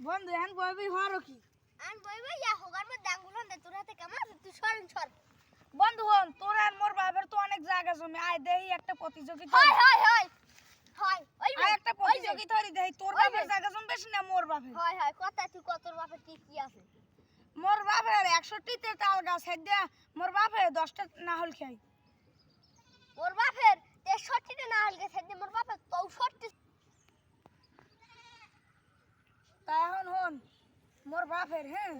বন্ধু এখন বইবি হরো কি? আন বইবে ইয়া হোগার মধ্যে আঙ্গুল দে তোর হাতে কেমন? তুই সরেন সর। বন্ধু হন তোর আর মোর বাবার তো অনেক জায়গা জমি। আয় দেহি একটা প্রতিযোগিতা হয় হয় হয়। হয় ওই একটা প্রতিযোগিতা হরি দেহি তোর বাবার। জায়গা জমি বেশি না মোর বাপের? হয় হয় কথা তুই কত বাপের কি কি আছে? মোর বাপের একশোটিতে তাল গাছ হেদ্যা মোর বাপের দশটা নাহল খাই মোর বাপের তেষট্টিটা না হল গেছে মোর বাপের চৌষট্টি তা এখন হন মোর বাপের হ্যাঁ?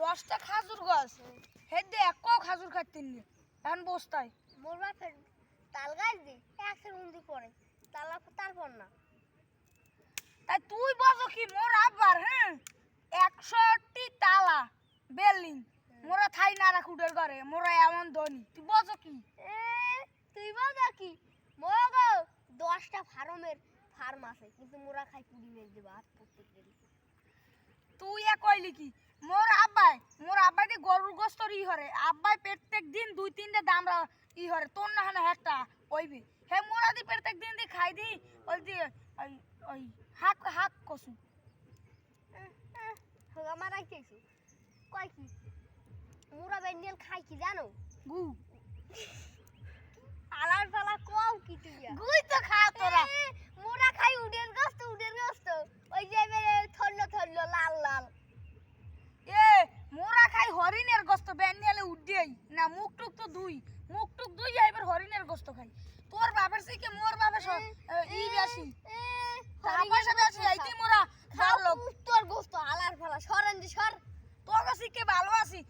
দশটা খাজুর গাছ হেদ্যে এক খাজুর খাইতেন নি এখন বস্তায়। মোর বাপের তাল গাছ দি একশো উন্দি পড়ে। তাল তারপর না। তাই তুই বলো কি মোর আব্বার হ্যাঁ? একশোটি তালা বিল্ডিং। মোরা থাই নারা কুটের ঘরে মোরা এমন ধনী। তুই বলো কি? এ তুই বল কি? মোর গো দশটা ফার্মের ফার্ম আছে কিন্তু মোরা খাই কুড়ি মেরে দেবো আর প্রত্যেক তুই কইলি কি? মোর আব্বাই মোর আব্বাই দি গরুর গোস্তর ই হরে। আব্বাই প্রত্যেক দিন দুই তিনটে দামরা ই হরে। তোর না হানে একটা ওইবি হে মোরা দি প্রত্যেক দিন দি খাই দি ওই দি ওই ওই হাক হাক কসু। আমার রাখতেছু কয় কি? মোরা বেন্ডিয়াল খাই কি জানো? গু। না মুখ টুক তো দুই। মুখ টুক দুই এবার হরিণের গোস্ত খাই। তোর বাপের থেকে মোর বাপের ই বেশি পয়সা বেশি আইতি মোরা? ভালো তোর গোস্ত আলার ফালা সরেন যে সর। তোর কাছে ভালো আছি?